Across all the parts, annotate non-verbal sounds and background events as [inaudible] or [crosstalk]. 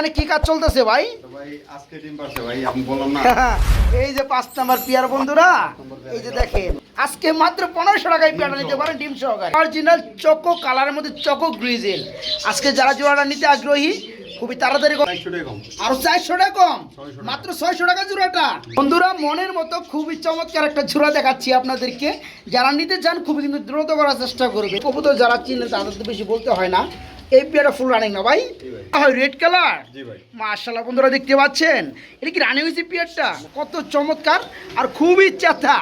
এখানে কি কাজ চলতেছে ভাই? [laughs] এই যে পাঁচ নাম্বার পিয়ার বন্ধুরা এই যে দেখেন আজকে মাত্র পনেরোশো টাকায় পেয়ারটা নিতে পারেন ডিম সহকারে। অরিজিনাল চকো কালারের মধ্যে চকো গ্রিজেল আজকে যারা জোড়াটা নিতে আগ্রহী খুবই তাড়াতাড়ি আরও চারশো টাকা কম? মাত্র ছয়শো টাকা জোড়াটা। বন্ধুরা মনের মতো খুবই চমৎকার একটা জোড়া দেখাচ্ছি আপনাদেরকে। যারা নিতে চান খুবই কিন্তু দ্রুত করার চেষ্টা করবে। কবুতর যারা চিনেন তাদের তো বেশি বলতে হয় না। এই পেয়ারটা ফুল রানিং না ভাই? ভাই। রেড কালার মার্শাল্লাহ বন্ধুরা দেখতে পাচ্ছেন? এটা কি রানিং হয়েছে পিয়ারটা কত চমৎকার আর খুবই চেথা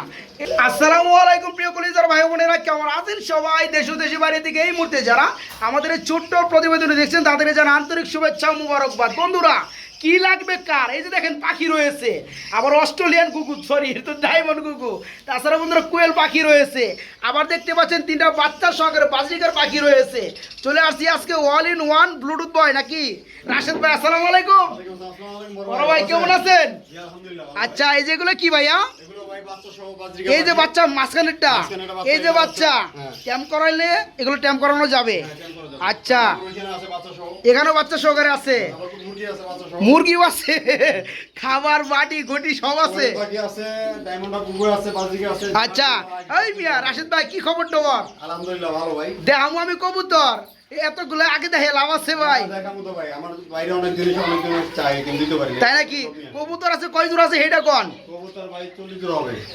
আসসালামু আলাইকুম প্রিয় কলিজার ভাই বোনেরা কেমন আছেন সবাই? দেশ দেশি বাড়ি থেকে এই মুহূর্তে যারা আমাদের ছোট্ট প্রতিবেদন দেখছেন তাদের যেন আন্তরিক শুভেচ্ছা মুবারকবাদ। বন্ধুরা কি লাগবে কার? এই যে দেখেন পাখি রয়েছে। আবার অস্ট্রেলিয়ান কুকুর সরি তো ডায়মন্ড কুকুর তাছাড়া বন্ধুরা কোয়েল পাখি রয়েছে। আবার দেখতে পাচ্ছেন তিনটা বাচ্চার সঙ্গে বাজরিকার পাখি রয়েছে। চলে আসছি আজকে all in one Bluetooth boy নাকি? রাশেদ ভাই আসসালামু আলাইকুম। বড় ভাই কেমন আছেন? আচ্ছা এই যেগুলো কি ভাইয়া? এই যে বাচ্চা মাঝখানেরটা। এই যে বাচ্চা হ্যাঁ। ট্যাম্প করাইলে এগুলো ট্যাম্প করানো যাবে। হ্যাঁ। আচ্ছা। এখানেও বাচ্চা সহকারে আছে। মুরগিও আছে। খাবার বাটি ঘটি সব আছে। আচ্ছা। এই মিয়া রাশেদ ভাই কি খবর টবর আলহামদুলিল্লাহ ভালো ভাই। দেখামু আমি কবুতর। এতগুলো আগে দেখে লাভ আছে ভাই। তাই নাকি? কবুতর আছে কয় দূর আছে হেটা কোন?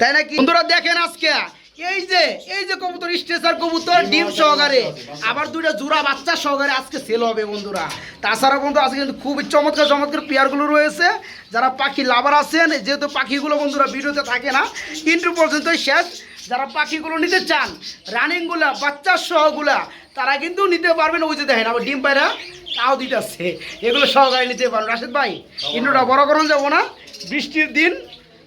তাই নাকি? বন্ধুরা দেখেন আজকে। এই যে এই যে কবুতর স্টেসার কবুতর ডিম সহকারে। আবার দুইটা জোড়া বাচ্চা সহকারে আজকে সেল হবে বন্ধুরা। তাছাড়া বন্ধু আজকে কিন্তু খুবই চমৎকার চমৎকার পেয়ারগুলো রয়েছে। যারা পাখি লাভার আছেন যেহেতু পাখিগুলো বন্ধুরা ভিডিওতে থাকে না কিন্তু পর্যন্তই শেষ। যারা পাখিগুলো নিতে চান রানিংগুলা বাচ্চা সহগুলা তারা কিন্তু নিতে পারবেন ওই যে দেখেন আবার ডিম পায়রা তাও দিতেছে। এগুলো সহকারে নিতে পারবেন রাশেদ ভাই ইন্ডোটা বড় করুন যাব না। বৃষ্টির দিন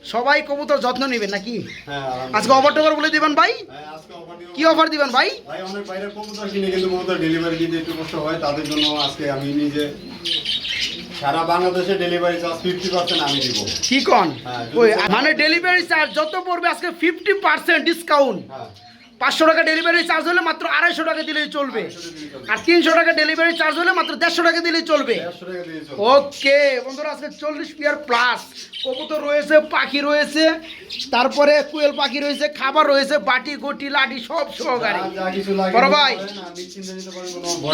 সবাই কবুতর যত্ন নেবেন নাকি? হ্যাঁ আজকে অফার টফার বলে দিবেন ভাই? হ্যাঁ। কি অফার দিবেন ভাই? ভাই অনেক বাইরে কবুতর কিনে কিন্তু কবুতর ডেলিভারি দিতে একটু কষ্ট হয় তাদের জন্য আজকে আমি নিজে সারা বাংলাদেশে ডেলিভারি চার্জ ফিফটি পার্সেন্ট আমি দিব। কি কন? হ্যাঁ, মানে ডেলিভারি চার্জ যত পড়বে আজকে ফিফটি পার্সেন্ট ডিসকাউন্ট পাঁচশো টাকা ডেলিভারি চার্জ হলে মাত্র আড়াইশো টাকা দিলেই চলবে। আর তিনশো টাকা ডেলিভারি চার্জ হলে মাত্র দেড়শো টাকা দিলেই চলবে। ওকে বন্ধুরা আজকে চল্লিশ পিয়ার প্লাস কবুতর রয়েছে পাখি রয়েছে তারপরে কুয়েল পাখি রয়েছে খাবার রয়েছে বাটি গটি লাঠি সব সহকারে। বড় ভাই।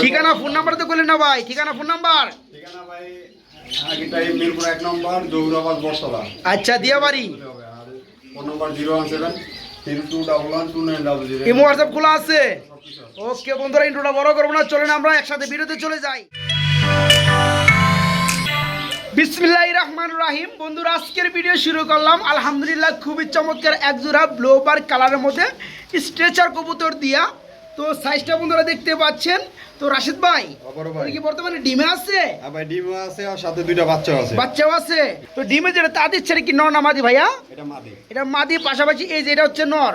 ঠিকানা ফোন নাম্বার তো বললেন না ভাই ঠিকানা ফোন নাম্বার ঠিকানা ভাই আচ্ছা দিয়া বাড়ি phone number zero one seven imo okay বন্ধুরা ইন্ট্রোটা বড় করব না, চলেন আমরা একসাথে ভিডিওতে চলে যাই। বিসমিল্লাহ রহমান রাহিম। বন্ধুরা, আজকের ভিডিও শুরু করলাম। আলহামদুলিল্লাহ, খুবই চমৎকার, একজোড়া ব্লোবার কালারের মধ্যে স্ট্রেচার কবুতর দিয়া। তো সাইজটা বন্ধুরা দেখতে পাচ্ছেন। তো রাশিদ ভাই কি বর্তমানে ডিমে আছে? ভাই ডিমে আছে আর সাথে দুইটা বাচ্চা আছে। বাচ্চাও আছে। তো ডিমে যেটা তাদের দিচ্ছে কি নর না মাদি ভাইয়া? এটা মাদি। এটা মাদি পাশাপাশি এই যে এটা হচ্ছে নর।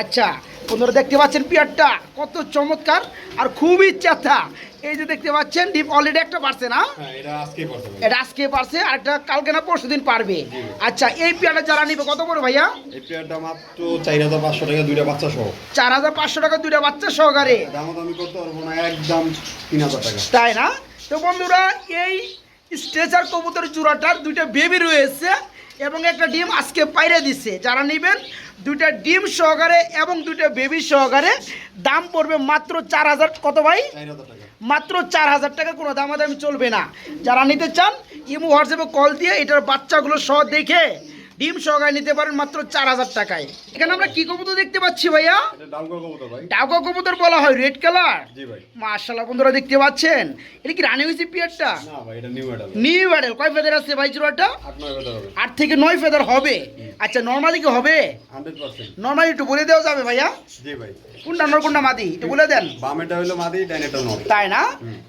আচ্ছা বন্ধুরা দেখতে পাচ্ছেন পিয়ারটা কত চমৎকার আর খুবই চেথা এই যে দেখতে পাচ্ছেন ডিপ অলরেডি একটা পারছে না? হ্যাঁ এটা আজকে পারছে আর একটা কালকে না পরশু দিন পারবে। আচ্ছা এই পেয়ারটা যারা নিবে কত করে ভাইয়া? এই পেয়ারটা মাত্র চার হাজার পাঁচশো টাকা দুইটা বাচ্চা সহ। চার হাজার পাঁচশো টাকা দুইটা বাচ্চা সহকারে। দাম আমি করতে পারব না একদম তিন হাজার টাকা। তাই না? তো বন্ধুরা এই স্ট্রেচার কবুতর জোড়াটার দুইটা বেবি রয়েছে। এবং একটা ডিম আজকে পাইরে দিছে। যারা নেবেন দুইটা ডিম সহকারে এবং দুইটা বেবি সহকারে দাম পড়বে মাত্র চার হাজার কত ভাই? মাত্র চার হাজার টাকা কোনো দামাদামি চলবে না। যারা নিতে চান ইমো হোয়াটসঅ্যাপে কল দিয়ে এটার বাচ্চাগুলো সহ দেখে ডিম সহকারে নিতে পারেন মাত্র চার হাজার টাকায়। এখানে আমরা কি কবুতর দেখতে পাচ্ছি ভাইয়া? ডাউকা কবুতর বলা হয় রেড কালার? মার্শাল্লাহ বন্ধুরা দেখতে পাচ্ছেন? এটা কি রানি হয়েছে পিয়ারটা? New adult. কয় ফেদার আছে ভাই জোড়াটা আট থেকে নয় ফেদার হবে। আচ্ছা নর্মালি কি হবে? নর্মালি একটু বলে দেওয়া যাবে ভাইয়া। কোনটা নর কোনটা মাদি? একটু বলে দেন। বামেটা হইল মাদি ডাইনেটা নয় তাই না?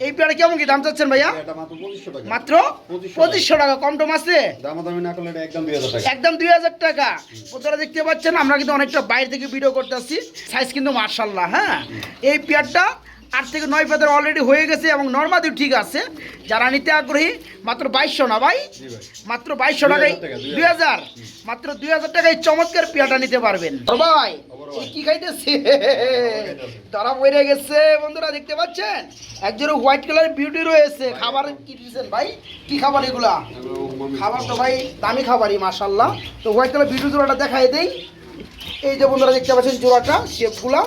এই পেয়ারে কেমন কি দাম চাচ্ছেন ভাইয়া? মাত্র পঁচিশশো টাকা। মাত্র 2500 পঁচিশশো টাকা কম টম আছে? দামাদামি না করলে একদম দুই হাজার টাকা। একদম দুই হাজার টাকা। আপনারা দেখতে পাচ্ছেন, আমরা কিন্তু অনেকটা বাইরে থেকে ভিডিও করতে আসছি সাইজ কিন্তু মার্শাল্লাহ হ্যাঁ? এই পেয়ারটা আট থেকে নয় ফেদার অলরেডি হয়ে গেছে এবং নর্মাদি ঠিক আছে। যারা নিতে আগ্রহী মাত্র বাইশশো না ভাই? মাত্র বাইশশো টাকায় দুই হাজার মাত্র দুই হাজার টাকায় চমৎকার পেয়াটা নিতে পারবেন। ভাই কি খাইতেছে? তারা বইরে গেছে বন্ধুরা দেখতে পাচ্ছেন? একজোড়া হোয়াইট কালার বিউটি রয়েছে। খাবার কি দিয়েছেন ভাই? কি খাবার এগুলা? খাবার তো ভাই দামি খাবারই মাশাল্লাহ তো হোয়াইট কালার বিউটি জোড়াটা দেখাই দেই। এই যে বন্ধুরা দেখতে পাচ্ছেন জোড়াটা শেপগুলা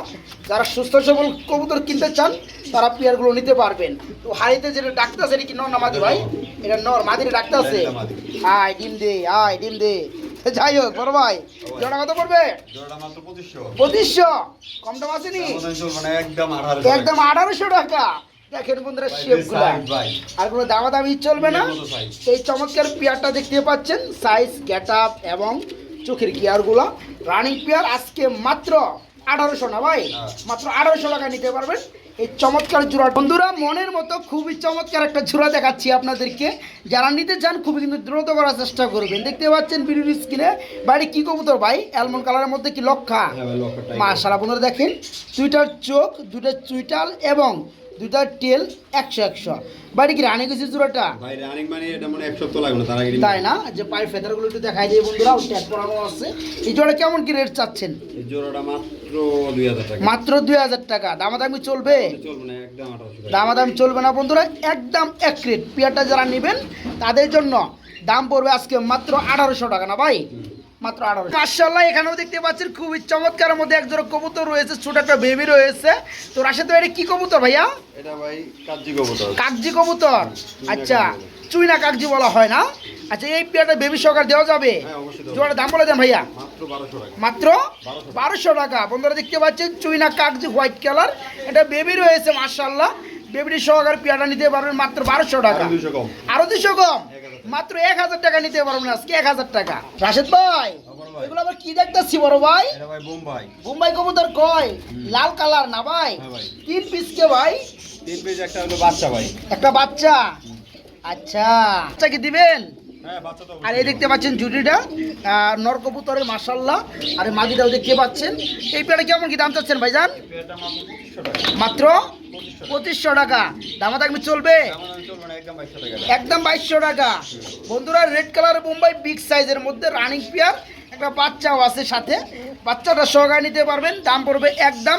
যারা সুস্থ সবল কবুতর কিনতে চান তারা পেয়ারগুলো নিতে পারবেন। তো হাড়িতে যেটা ডাকতে আছে এটা কি নর মাদি ভাই? এটা নর। মাদিরে ডাকতে আছে? আয় ডিম দে আয় ডিম দে। যাই হোক বড় ভাই জোড়া কত পড়বে? পঁচিশশো। কম দাম আসেনি আমাদের চলবে না একদম আঠারোশো। টাকা। দেখেন বন্ধুরা শেপগুলা আর কোনো দামাদামি চলবে না। এই চমৎকার পেয়ারটা দেখতে পাচ্ছেন সাইজ গেট আপ এবং চোখের গিয়ারগুলো রানিং পেয়ার আজকে মাত্র আঠারোশো না ভাই? হ্যাঁ। মাত্র আঠারোশো টাকা নিতে পারবেন। এই চমৎকার জোড়া বন্ধুরা মনের মতো খুবই চমৎকার একটা জোড়া দেখাচ্ছি আপনাদেরকে। যারা নিতে চান খুবই কিন্তু দ্রুত করার চেষ্টা করবেন। দেখতে পাচ্ছেন বিড়ির স্কিনে বাড়ি কি কবুতর ভাই? অ্যালমন্ড কালারের মধ্যে কি লক্ষা? মা লক্ষার টাকা। মাশাআল্লাহ বন্ধুরা দেখেন চুইটার চোখ দুইটা চুইটাল এবং দুইটার টেল একশো একশো। বাড়ি কি রানী গেছে জোড়াটা? ভাই রানিং মানে এটা মনে এক সপ্তাহ লাগবে না তার আগে তাই না? যে পায়ের ফেদারগুলো একটু দেখাই দিয়ে বন্ধুরা ট্যাগ পরানো আছে। এই জোড়া কেমন কি রেট চাচ্ছেন? এই জোড়াটা মাত্র দুই হাজার টাকা। মাত্র দুই হাজার টাকা। দামাদামি চলবে? চলবে না একদম দামাদামি চলবে না বন্ধুরা একদম এক রেট পেয়ারটা যারা নেবেন তাদের জন্য দাম পড়বে আজকে মাত্র আঠারোশো টাকা না ভাই? মাত্র আঠারো। মার্শাল্লাহ এখানেও দেখতে পাচ্ছেন খুবই চমৎকার মধ্যে এক জোড়া কবুতর রয়েছে ছোট একটা বেবি রয়েছে। তো রাশেদ ভাই এটা কি কবুতর ভাইয়া? এটা ভাই কাজি কবুতর। কাগজি কবুতর? আচ্ছা চুইনা কাগজি বলা হয় না? আচ্ছা এই পেয়ারটা বেবি সহকার দেওয়া যাবে? হ্যাঁ, অবশ্যই দাম বলে দেন ভাইয়া। মাত্র বারোশো টাকা। বন্ধুরা দেখতে পাচ্ছেন চুইনা কাগজি হোয়াইট কালার এটা বেবি রয়েছে মার্শাল্লাহ বেবির সহকার পেয়ারটা নিতে পারবেন মাত্র বারোশো টাকা। আরও দুশো কম। আরও দুশো কম 1000 মাত্র এক হাজার টাকা নিতে পারবেন আজকে এক হাজার টাকা। রাশেদ ভাই এগুলো আবার কি দেখতেছি বড় ভাই? বোম্বাই। বোম্বাই মুম্বাই কবুতর কয়? লাল কালার না ভাই? হ্যাঁ তিন পিস কে ভাই? তিন পিস একটা হলো বাচ্চা ভাই। একটা বাচ্চা? আচ্ছা। বাচ্চা কি দিবেন? আর এই দেখতে পাচ্ছেন জুটিটা নর কবুতরের মাসাল্লাহ আর এই মাদিটাও দেখতে পাচ্ছেন। এই পেয়ারা কেমন কি দাম চাচ্ছেন ভাইজান? মাত্র পঁচিশশো টাকা। দামা থাকবে চলবে? একদম বাইশশো টাকা। বন্ধুরা রেড কালার বোম্বাই বিগ সাইজের মধ্যে রানিং পেয়ার একটা বাচ্চাও আছে সাথে। বাচ্চাটা সহকারে নিতে পারবেন। দাম পড়বে একদম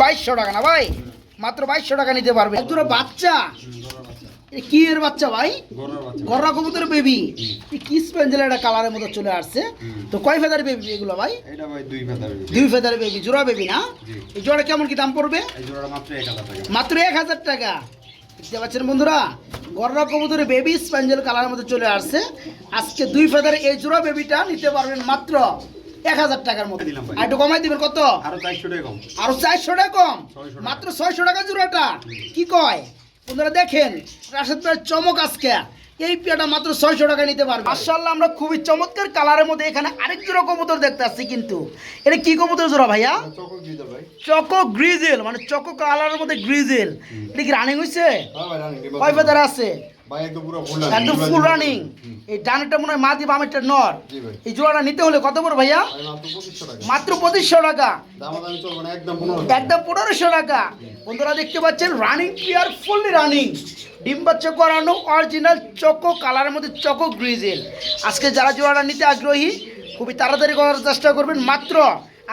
বাইশশো টাকা না ভাই? মাত্র বাইশশো টাকা নিতে পারবেন। দুটো বাচ্চা। কি এর বাচ্চা ভাই? গররা কবুতর বেবি কি স্পেঞ্জেল একটা কালারের মতো চলে আসছে। তো কয় ফেদার বেবি এগুলো ভাই? এটা ভাই দুই ফেদার দুই ফেদার বেবি জোড়া বেবি না? এই জোড়া কেমন কি দাম পড়বে? এই জোড়াটা মাত্র এক হাজার টাকা। মাত্র এক হাজার টাকা। দেখতে পাচ্ছেন বন্ধুরা গররা কবুতরের বেবি স্পেঞ্জেল কালারের মধ্যে চলে আসছে। আজকে দুই ফেদার এই জোড়া বেবিটা নিতে পারবেন মাত্র এক হাজার টাকার মধ্যে দিলাম ভাই। আর একটু কমাই দিবেন কত? আরও চারশো টাকা কম। আরও চারশো টাকা কম? মাত্র ছয়শো টাকা জোড়াটা? কি কয়? বন্ধুরা দেখেন রাশেদ ভাইয়ের চমক আজকে। এই পেয়াটা মাত্র ছয়শো টাকা নিতে পারবে। মার্শাল্লাহ আমরা খুবই চমৎকার কালারের মধ্যে এখানে আরেক জোড়া কবুতর দেখতে আসছি কিন্তু। এটা কি কবুতর জোড়া ভাইয়া? চকো গ্রিজেল মানে চকো কালারের মধ্যে গ্রিজেল। এটা কি রানিং হয়েছে হ্যাঁ ভাই কয় ফেদার আছে? ভাই একদম পুরো ফুল একদম ফুল রানিং এই ডানেরটা মনে হয় নর। ভাই। এই জোড়াটা নিতে হলে কত বড় ভাইয়া? মাত্র পঁচিশশো টাকা। টাকা। একদম পনেরোশো বন্ধুরা দেখতে পাচ্ছেন রানিং প্লেয়ার ফুললি রানিং ডিম বাচ্চা করানো অরিজিনাল চকো কালারের মধ্যে চকো গ্রিজেল আজকে যারা জোড়াটা নিতে আগ্রহী খুবই তাড়াতাড়ি করার চেষ্টা করবেন। মাত্র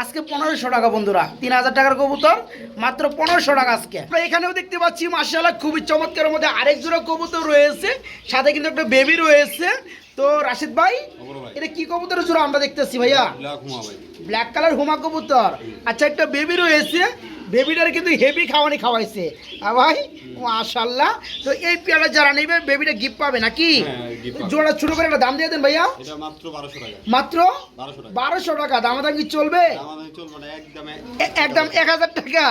আজকে পনেরোশো টাকা বন্ধুরা তিন হাজার টাকার কবুতর মাত্র পনেরোশো টাকা আজকে। আমরা এখানেও দেখতে পাচ্ছি মার্শাল্লাহ খুবই চমৎকারের মধ্যে আরেক জোড়া কবুতর রয়েছে সাথে কিন্তু একটা বেবি রয়েছে। তো রাশিদ ভাই এটা কি কবুতরের জোড়া আমরা দেখতেছি ভাইয়া? ব্ল্যাক কালার হুমা কবুতর। আচ্ছা একটা বেবি রয়েছে বেবিটার কিন্তু হেভি খাওয়ানি খাওয়াইছে। ভাই মাশাল্লাহ তো এই পেয়ারা যারা নেবে বেবিটা গিফট পাবে নাকি? হ্যাঁ, জোড়া ছোট করে একটা দাম দিয়ে দেন ভাইয়া। মাত্র বারোশো টাকা। দাম দাম কি চলবে? একদম এক হাজার টাকা।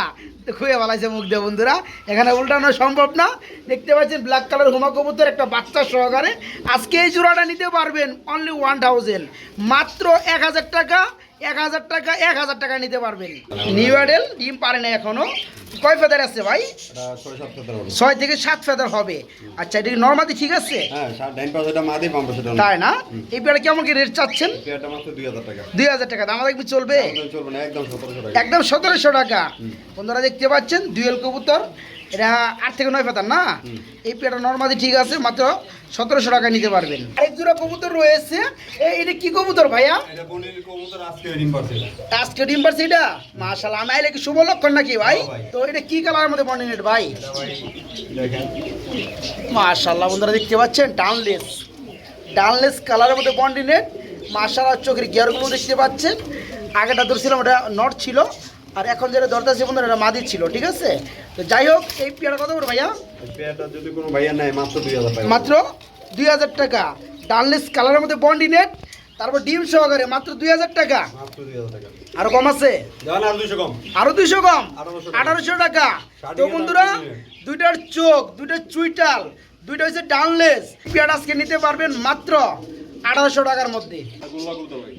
খুঁয়ে বলাইছে মুখ দিয়ে বন্ধুরা। এখানে উল্টানো সম্ভব না। দেখতে পাচ্ছেন ব্ল্যাক কালার হুমা কবুতর একটা বাচ্চা সহকারে। আজকে এই জোড়াটা নিতে পারবেন অনলি ওয়ান থাউজেন্ড মাত্র এক হাজার টাকা। এক হাজার টাকা এক হাজার টাকা নিতে পারবেন। নিউ অ্যাডেল ডিম পারে না এখনও। কয় ফেদার আছে ভাই? ছয় থেকে সাত ফেদার হবে। আচ্ছা এটা কি নর্মালি ঠিক আছে? হ্যাঁ তাই না? এই পেয়ারা কেমন কি রেট চাচ্ছেন? দুই হাজার টাকা। দাম দেখবি চলবে? না একদম সতেরোশো টাকা। একদম সতেরোশো টাকা। বন্ধুরা দেখতে পাচ্ছেন দুয়েল কবুতর। এটা আট থেকে নয় পাতার না। এই পেয়ারটা নর্মালি ঠিক আছে মাত্র সতেরোশো টাকা নিতে পারবেন। আরেক জোড়া কবুতর রয়েছে। এটা কি কবুতর ভাইয়া? আজকে ডিম পারছে এটা। পারছে আমি আইলে কি শুভ লক্ষণ নাকি ভাই? হ্যাঁ তো এটা কি কালারের মধ্যে বর্ণিনেট ভাই? মাশাল্লাহ বন্ধুরা দেখতে পাচ্ছেন ডানলেস। ডানলেস কালারের মধ্যে বন্ডিনেট মাশাল্লাহ চোখের গিয়ারগুলো দেখতে পাচ্ছেন। আগেটা ধরছিলাম ওটা নট ছিল। আর এখন যেটা ধরতেছে বন্ধুরা এটা মাদি ছিল ঠিক আছে? তো যাই হোক এই পেয়ারা কত করে ভাইয়া? পেয়ারটা যদি কোনো ভাইয়া নেয় মাত্র দুই হাজার টাকা। মাত্র দুই হাজার টাকা। ডানলেস কালারের মধ্যে বন্ডি নেট তারপর ডিম সহকারে মাত্র দুই হাজার টাকা। আরও কম আছে? আর দুশো কম। আরও দুইশো কম? 1800 টাকা। আঠারোশো টাকা। তো বন্ধুরা দুইটার চোখ দুইটার চুইটাল দুইটা হচ্ছে ডানলেস। পেয়ার আজকে নিতে পারবেন মাত্র আঠারোশো টাকার মধ্যে।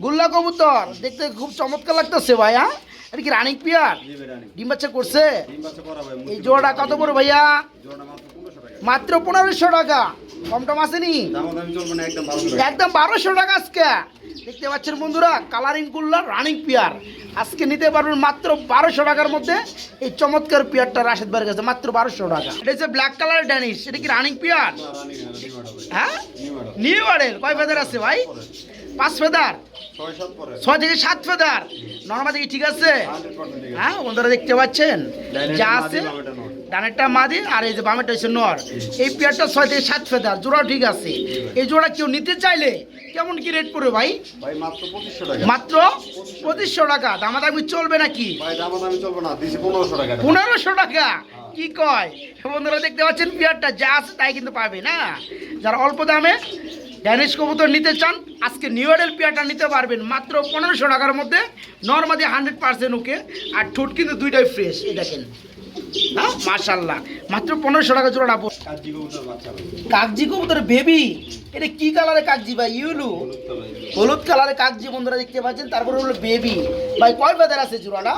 গোল্লা কবুতর। দেখতে খুব চমৎকার লাগতেছে ভাই হ্যাঁ? এটা কি রানিক পিয়ার? ডিম বাচ্চা করছে? এই জোড়া কত বড় ভাইয়া? জোড়াটা মাত্র পনেরোশো টাকা। মাত্র পনেরোশো টাকা কম টম আসেনি? একদম বারোশো টাকা আজকে। দেখতে পাচ্ছেন বন্ধুরা কালারিং গুল্লা রানিং পেয়ার আজকে নিতে পারবেন মাত্র বারোশো টাকার মধ্যে। এই চমৎকার পেয়ারটা রাশেদ বাড়ির কাছে, মাত্র বারোশো টাকা। এটা হচ্ছে ব্ল্যাক কালার ড্যানিশ এটা কি রানিং পেয়ার। হ্যাঁ? নিউ মডেল কয় ফেদার আছে ভাই? পাঁচ ফেদার ছয় থেকে সাত ফেদার নর্মাল ঠিক আছে 100% ঠিক আছে। হ্যাঁ বন্ধুরা দেখতে পাচ্ছেন? যা আছে। ডানেরটা মাদি আর এই যে বামেরটা হচ্ছে নর এই পেয়ারটা ছয় থেকে সাত ফেদার জোড়া ঠিক আছে। এই জোড়া কেউ নিতে চাইলে কেমন কি রেট পড়বে ভাই? মাত্র পঁচিশশো টাকা। মাত্র পঁচিশশো টাকা। দামাদামি চলবে নাকি? দাম দামি চলবে না দিছি পনেরোশো টাকা। টাকা? কি কয়? বন্ধুরা দেখতে পাচ্ছেন পেয়ারটা যা আছে তাই কিন্তু পাবে না? যারা অল্প দামে ড্যানিশ কবুতর নিতে চান আজকে নিউ মডেল পেয়ারটা নিতে পারবেন। মাত্র পনেরোশো টাকার মধ্যে নর্মালি হান্ড্রেড পার্সেন্ট ওকে। আর ঠোঁট কিন্তু দুইটাই ফ্রেশ এই দেখেন। হ্যাঁ? মাশাল্লাহ মাত্র পনেরোশো টাকা জোড়া ভাই। কাগজি কবুতর বেবি এটা কি কালারে কাগজি ভাই? ইউলু। হলুদ কালার কাগজি বন্ধুরা দেখতে পাচ্ছেন তারপরে হলো বেবি ভাই কয় ফেদার আছে জোড়াটা?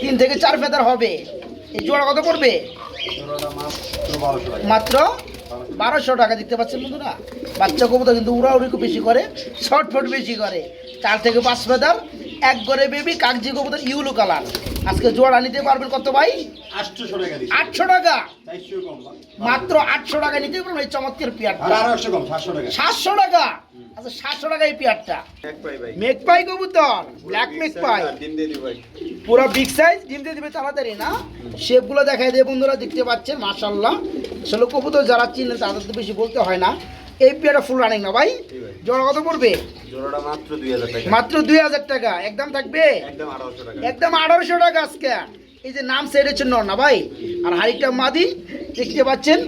তিন থেকে চার ফেদার হবে। এই জোড়া কত করবে মাত্র বারোশো টাকা। দিতে পাচ্ছেন বন্ধুরা। বাচ্চা কবুতর কিন্তু উড়াউড়ি খুব বেশি করে শর্ট ফুট বেশি করে। চার থেকে পাঁচ ফেদার এক করে বেবি কাগজি কবুতর ইউলো কালার আজকে জোড়া নিতে পারবেন কত ভাই? আটশো টাকা মাত্র আটশো টাকা নিতে পারবেন এই চমৎকার পেয়ারটা। সাতশো টাকা। আচ্ছা সাতশো টাকা এই পেয়ারটা। এক পাই ভাই মেকপাই কবুতর ব্ল্যাক ভাই। পুরো বিগ সাইজ ডিম দিয়ে দিবে তাড়াতাড়ি না? শেপগুলো দেখাই দিয়ে বন্ধুরা দেখতে পাচ্ছেন মাশাল্লাহ আসলে কবুতর যারা চিনে তাদের তো বেশি বলতে হয় না। এই পেয়ারটা ফুল রানিং না ভাই? জোড়া কত পড়বে? মাত্র দুই হাজার টাকা। একদম থাকবে? একদম আঠারোশো টাকা। আজকে। এই যে নাম সেট হচ্ছে নর না ভাই? আর হাড়িটা মাদি দেখতে পাচ্ছেন?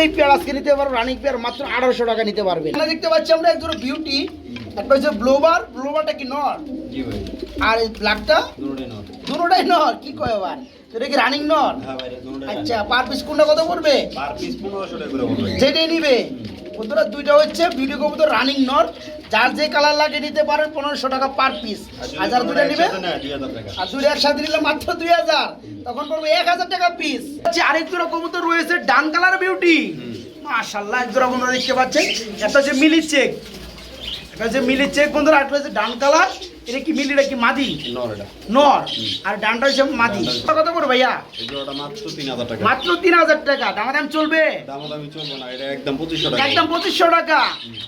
এই পেয়ার আজকে নিতে পারব রানিং পেয়ার মাত্র আঠারোশো টাকা নিতে পারবেন। এখানে দেখতে পাচ্ছি আমরা একজন বিউটি একটা হচ্ছে ব্লোবার ব্লোবারটা কি নর? আর এই ব্ল্যাকটা দুটোটাই নর। কি কয় আবার তো এটা কি রানিং নর? হ্যাঁ আচ্ছা পার পিস কোনটা কত পড়বে। যেটাই নিবে। বন্ধুরা দুইটা হচ্ছে ভিডিও কবুতর রানিং নর। যার যে কালার লাগে নিতে পারেন পনেরোশো টাকা পার পিস হাজার যারা নিবে, আর দুই একসাথে নিলে মাত্র দুই হাজার। তখন পড়বে এক হাজার টাকা পিস আরেক রকম তো রয়েছে ডান কালার বিউটি মাশাল্লাহ এক দুটো বন্ধুরা দেখতে পাচ্ছেন। একটা হচ্ছে মিলি চেক। মিলি চেক বন্ধুরা হচ্ছে ডান কালার এটা কি মিলিটা কি মাদি? নর আর ডানটা হচ্ছে মাদি। কত করে ভাইয়া? মাত্র তিন হাজার টাকা। মাত্র তিন হাজার টাকা। দামাদাম চলবে? দাম চলবে না এটা একদম পঁচিশশো টাকা। একদম পঁচিশশো টাকা।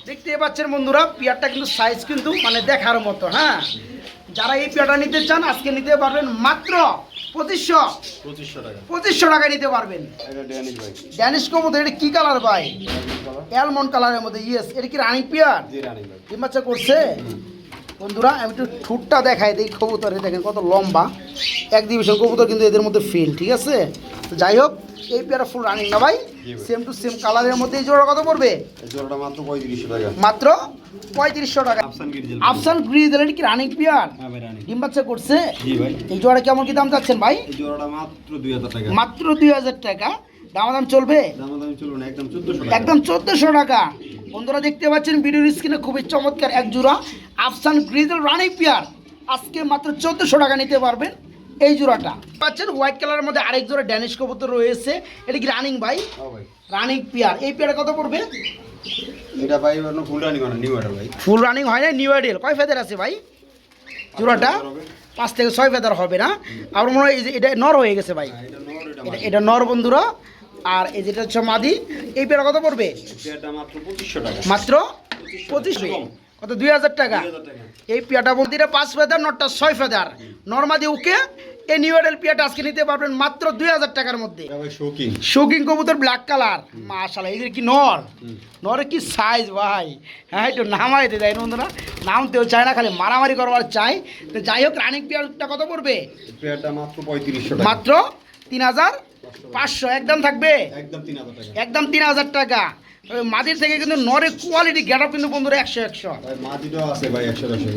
দেখতে পাচ্ছেন বন্ধুরা পিয়ারটা কিন্তু সাইজ কিন্তু মানে দেখার মতো হ্যাঁ? যারা এই পেটা নিতে চান আজকে নিতে পারবেন মাত্র পঁচিশশো। পঁচিশশো টাকা। পঁচিশশো টাকা নিতে পারবেন। এটা ড্যানিশ ভাই। এটা কি কালার ভাই? অ্যালমন্ড কালারের মধ্যে ইয়েস এটা কি রানিং পিয়ার? ডিম বাচ্চা করছে? বন্ধুরা আমি একটু ঠুটটা দেখাই দিই কবুতরে দেখেন কত লম্বা। এক ডিভিশন কবুতর কিন্তু এদের মধ্যে ফিল ঠিক আছে? তো যাই হোক এই পেয়ারা ফুল রানিং না ভাই? সেম টু সেম কালারের মধ্যে এই জোড়া কত পড়বে? এই জোড়াটা মাত্র পঁয়ত্রিশশো টাকা। মাত্র পঁয়ত্রিশশো টাকা। আফসান গিরজেল আফসান গ্রিজ এটা কি রানিং পিয়ার হ্যাঁ ভাই রানি ডিম বাচ্চা করছে? জি ভাই। এই জোড়া কেমন কি দাম চাচ্ছেন ভাই? এই জোড়াটা মাত্র দুই হাজার টাকা। মাত্র দুই হাজার টাকা। দামাদাম চলবে? দাম দামি চলবে না একদম চোদ্দশো টাকা। একদম চোদ্দশো টাকা। বন্ধুরা দেখতে পাচ্ছেন ভিডিওর স্ক্রিনে খুবই চমৎকার এক জোড়া আফসান গ্রিজেল রানিং পিয়ার। আজকে মাত্র চোদ্দশো টাকা নিতে পারবেন এই জোড়াটা। পাচ্ছেন হোয়াইট কালারের মধ্যে আরেক জোড়া ড্যানিশ কবুতর রয়েছে। এটা কি রানিং ভাই? হ্যাঁ রানিং পিয়ার। এই পিয়ারে কত পড়বে? এটা ভাই ফুল রানি মানে নিউ এটা ভাই। ফুল রানিং হয় না নিউ আইডিয়াল কয় ফেদার আছে ভাই? জোড়াটা? পাঁচ থেকে ছয় ফেদার হবে। না? আর মনে হয় এটা নর হয়ে গেছে ভাই। হ্যাঁ, এটা নর বন্ধুরা। আর এই যেটা হচ্ছে মাদি এই পেয়ারা কত পড়বে? মাত্র পঁচিশশো পঁচিশ কত? দুই হাজার টাকা। এই পিয়াটা বলতে এটা পাঁচ ফেদার নটটা ছয় ফেদার। নর্মাদি ওকে এই নিউ এডেল পিয়াটা আজকে নিতে পারবেন মাত্র দুই হাজার টাকার মধ্যে। শৌকিং কবুতর ব্ল্যাক কালার মাশাল্লাহ এদের কি নর? নরে কি সাইজ ভাই? হ্যাঁ একটু নামাই দে দেয় বন্ধুরা। নামতেও চায় না খালি মারামারি করবার চাই তো যাই হোক রানিং পিয়ারটা কত পড়বে? মাত্র পঁয়ত্রিশশো মাত্র তিন হাজার পাঁচশো একদম থাকবে? একদম তিন হাজার টাকা। তিন মাদির থেকে কিন্তু নরের কোয়ালিটি গেট কিন্তু বন্ধুরা একশো একশো।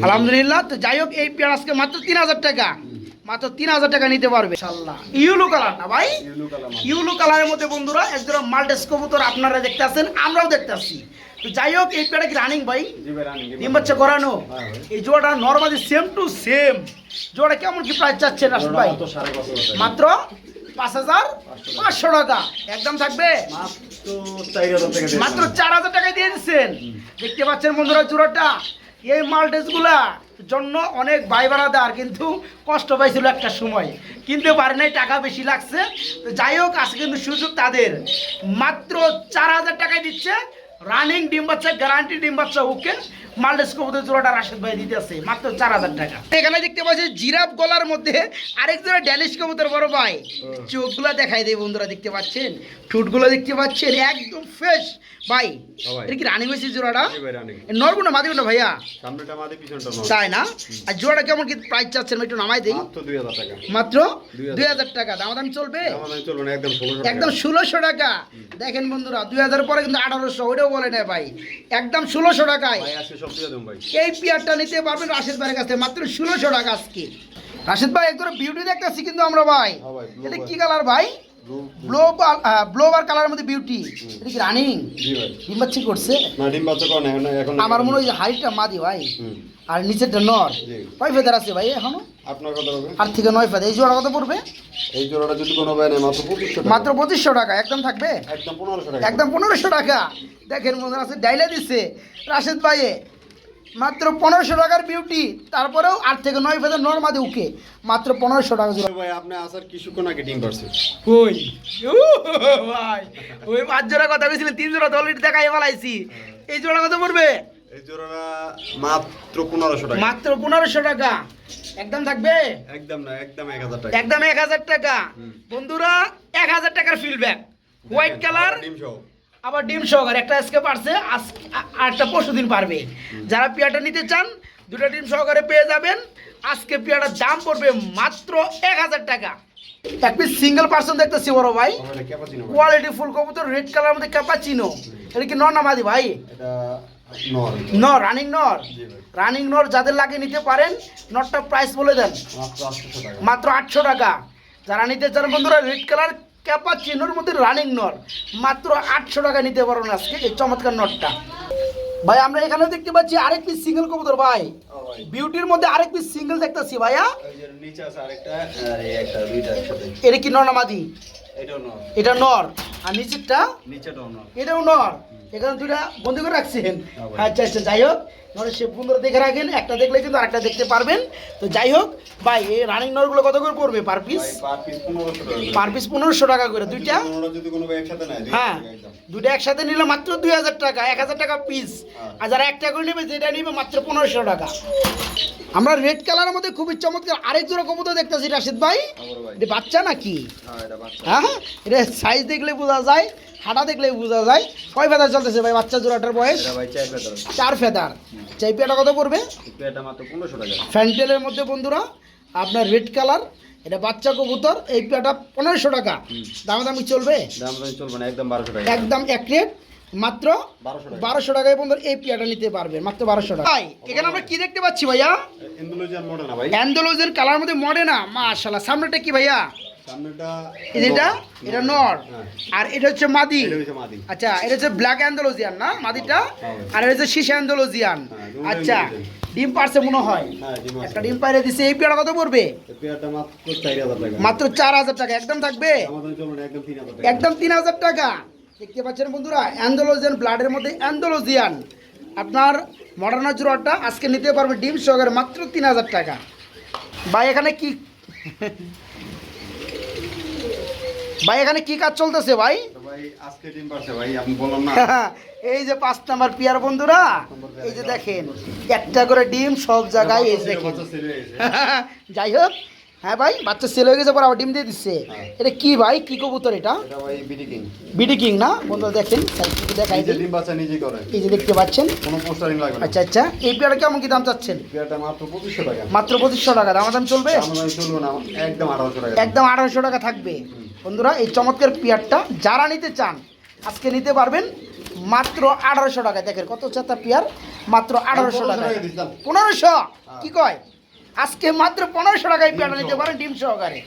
আলহামদুলিল্লাহ তো যাই হোক এই পেয়ার আজকে মাত্র তিন হাজার টাকা। মাত্র তিন হাজার টাকা নিতে পারবে ইউলো কালার না ভাই। ইউলো কালারের মধ্যে বন্ধুরা একজোড়া মাল্টেস কবুতর আপনারা দেখতে আসেন আমরাও দেখতে আসছি তো যাই হোক এই পেয়ারটা কি রানিং ভাই? ডিম বাচ্চা করানো হ্যাঁ। এই জোড়াটা নর্মালি সেম টু সেম জোড়া কেমন কি প্রাইস চাচ্ছেন ভাই? মাত্র পাঁচ হাজার পাঁচশো টাকা। একদম থাকবে? মাত্র চার হাজার দিয়ে টাকায় দিচ্ছেন। দেখতে পাচ্ছেন বন্ধুরা জোড়াটা। এই জন্য অনেক ভাই কিন্তু কষ্ট পাইছিল একটা সময়। কিনতে পারে নাই টাকা বেশি লাগছে। যাই হোক আজকে কিন্তু সুযোগ তাদের। মাত্র চার হাজার টাকায় দিচ্ছে। রানিং ডিম বাচ্চা গ্যারান্টি ডিম বাচ্চা ওকে? মাল্টেস কবুতর জোড়াটা রাশেদ ভাই দিতেছে মাত্র চার হাজার টাকা। এখানে দেখতে পাচ্ছি জিরাফ গলার মধ্যে আরেক জোড়া ড্যানিশ কবুতর বড় ভাই। চোখগুলো দেখাই দেয় বন্ধুরা দেখতে পাচ্ছেন? ঠুটগুলো দেখতে পাচ্ছেন? একদম ফ্রেশ ভাই এটা কি রানিং হয়েছে জোড়াটা? ভাই না মাদিব না ভাইয়া? তাই না? আর জোড়াটা কেমন কি প্রাইস চাচ্ছেন একটু নামাই দেই। মাত্র দুই হাজার টাকা। দাম দাম চলবে? একদম ষোলোশো টাকা। দেখেন বন্ধুরা দুই হাজার পরে কিন্তু আঠারোশো ওইটাও বলে না ভাই। একদম ষোলোশো টাকায়। এই পেয়ারটা নিতে পারবেন রাশেদ ভাইয়ের কাছে। মাত্র ষোলোশো টাকা আজকে। রাশেদ ভাই একদম বিউটি দেখতেছি কিন্তু আমরা ভাই। হ্যাঁ এটা কি কালার ভাই? ব্লো ব্লো কালারের মধ্যে বিউটি এটা কি রানিং ভাই। করছে। না ডিম বাচ্চা করেন এখন এখন আমার মনে হয় যে হাইটটা মাদি ভাই। আর নিচেরটা নর। কয় ফেদার আছে ভাই এখনও? আপনার কথা হবে? আর থেকে নয় ফেদার এই জোড়া কত পড়বে? এই জোড়াটা যদি কোনো ভাই মাত্র পঁচিশশো টাকা। মাত্র পঁচিশশো টাকা। একদম থাকবে? একদম পনেরোশো টাকা। একদম পনেরোশো টাকা। দেখেন মনে আছে ডাইলে দিচ্ছে রাশেদ ভাইয়ে মাত্র পনেরোশো টাকার বিউটি তারপরেও আট থেকে নয় ফেদার নর মাদি উকে। মাত্র পনেরোশো টাকা জোড়া। ভাই আপনি আসার কিছুক্ষণ আগে ডিম পারছে কই? ভাই ওই পাঁচ জোড়া কথা বলছিলেন তিন জোড়া তো অলরেডি দেখাই ফেলাইছি। এই জোড়া কত পড়বে? এই জোড়াটা মাত্র পনেরোশো টাকা। মাত্র পনেরোশো টাকা। একদম থাকবে? একদম না একদম এক হাজার টাকা। একদম এক হাজার টাকা। বন্ধুরা এক হাজার টাকার ফিডব্যাক হোয়াইট কালার ডিম সহ আবার ডিম সহকারে একটা আজকে পারছে আজ- আ- আর একটা পরশু দিন পারবে। যারা পেয়ারটা নিতে চান দুটো ডিম সহকারে পেয়ে যাবেন। আজকে পেয়ারটার দাম পড়বে মাত্র এক হাজার টাকা। এক পিস সিঙ্গেল পার্সন দেখতেছি বড় ভাই। কোয়ালিটি ফুল কবুতর রেড কালার মধ্যে ক্যাপাচিনো এটা কি নর না মাদি ভাই? নর। রানিং নর। রানিং নর যাদের লাগে নিতে পারেন নটটা প্রাইস বলে দেন। মাত্র আটশো টাকা। যারা নিতে চান বন্ধুরা রেড কালার ক্যাপাচিনোর মধ্যে রানিং নর। মাত্র আটশো টাকা নিতে পারবেন আজকে এই চমৎকার নটটা ভাই আমরা এখানেও দেখতে পাচ্ছি আরেক পিস সিঙ্গেল কবুতর ভাই। বিউটির মধ্যে আরেক পিস সিঙ্গেল দেখতেছি ভাইয়া। এটা কি নর না মাদি? এটাও নর এটা নর। আর নিচেরটা? এটাও নর। এখানে দুইটা বন্ধ করে রাখছেন। হ্যাঁ আচ্ছা আচ্ছা যাই হোক। নরের সে বন্ধুরা দেখে রাখেন একটা দেখলে কিন্তু আরেকটা দেখতে পারবেন। তো যাই হোক ভাই এই রানিং নরগুলো কত করে পড়বে পার পিস পার পিস পনেরোশো টাকা করে। দুইটা হ্যাঁ। দুটো একসাথে নিলে মাত্র দুই হাজার টাকা এক হাজার টাকা পিস হ্যাঁ। আর যারা একটা করে নেবে যেটা নেবে মাত্র পনেরোশো টাকা। আমরা রেড কালারের মধ্যে খুবই চমৎকার আরেক জোড়া কবুতর দেখতেছি রাশিদ ভাই। বাচ্চা নাকি? হ্যাঁ এটা বাচ্চা। হ্যাঁ এটা সাইজ দেখলে বোঝা যায়। হাঁটা দেখলে বোঝা যায়। কয় ফেদার চলতেছে ভাই বাচ্চা জোড়াটার বয়স? চার ফেদার। চাইপিয়াটা কত পড়বে? ফ্যান্টেলের মধ্যে বন্ধুরা আপনার রেড কালার এটা বাচ্চা কবুতর এই পেয়াটা পনেরোশো টাকা। দামাদামি চলবে? দাম দাম চলবে না একদম বারোশো টাকা। একদম এক রেট মাত্র বারোশো টাকা। বারোশো টাকায় বন্ধুর এই পিয়াটা নিতে পারবেন মাত্র বারোশো টাকা। ভাই এখানে আমরা কি দেখতে পাচ্ছি ভাইয়া? ইন্দোনেশিয়ান না ভাই। অ্যান্ডোলোজের কালার মধ্যে মডে না মাশাল্লাহ সামনেটা কি ভাইয়া? এটা? নর। হ্যাঁ। আর এটা হচ্ছে মাদি। এটা আচ্ছা এটা হচ্ছে ব্ল্যাক অ্যান্ডোলজিয়ান না মাদিটা? হ্যাঁ। আর এটা হচ্ছে শীষ অ্যান্ডোলজিয়ান হ্যাঁ, আচ্ছা ডিম পারছে মনে হয়। একটা ডিম পাইরে দিছে। এই পেয়ারা কত পড়বে? মাত্র চার হাজার টাকা। একদম থাকবে? একদম তিন হাজার টাকা। একদম তিন হাজার টাকা। দেখতে পাচ্ছেন বন্ধুরা অ্যান্ডোলজিয়ান ব্লাডের মধ্যে অ্যান্ডোলজিয়ান আপনার মডার্ন জোড়াটা আজকে নিতে পারবে ডিম সহকারে মাত্র তিন হাজার টাকা। ভাই এখানে কি ভাই এখানে কি কাজ চলতেছে ভাই? তো ভাই আজকে ডিম পারছে ভাই আমি বললাম না। [laughs] এই যে পাঁচ নাম্বার পিয়ার বন্ধুরা এই যে দেখেন একটা করে ডিম সব জায়গায় এই দেখেন। [laughs] যাই হোক হ্যাঁ ভাই বাচ্চা সেল হয়ে গেছে পর আবার ডিম দিয়ে দিচ্ছে। হ্যাঁ। এটা কি ভাই? কি কবুতর এটা? বিডি কিং না? বন্ধুরা দেখেন দেখাই ডিম বাচ্চা নিজে করে। এই যে দেখতে পাচ্ছেন। কোনো পোস্টারিং লাগবে আচ্ছা আচ্ছা। এই পেয়ারা কেমন কি দাম চাচ্ছেন? পেয়ারটা মাত্র পঁচিশশো টাকা। মাত্র টাকা। দাম দাম চলবে? চলবে না একদম আঠারোশো টাকা। একদম আঠারোশো টাকা থাকবে। বন্ধুরা এই চমৎকার পেয়ারটা যারা নিতে চান আজকে নিতে পারবেন মাত্র আঠারোশো টাকা দেখেন কত চাতা পেয়ার মাত্র আঠারোশো টাকা পনেরোশো? কি কয়? আজকে মাত্র পনেরোশো টাকায় পেয়ারা নিতে পারেন ডিম সহকারে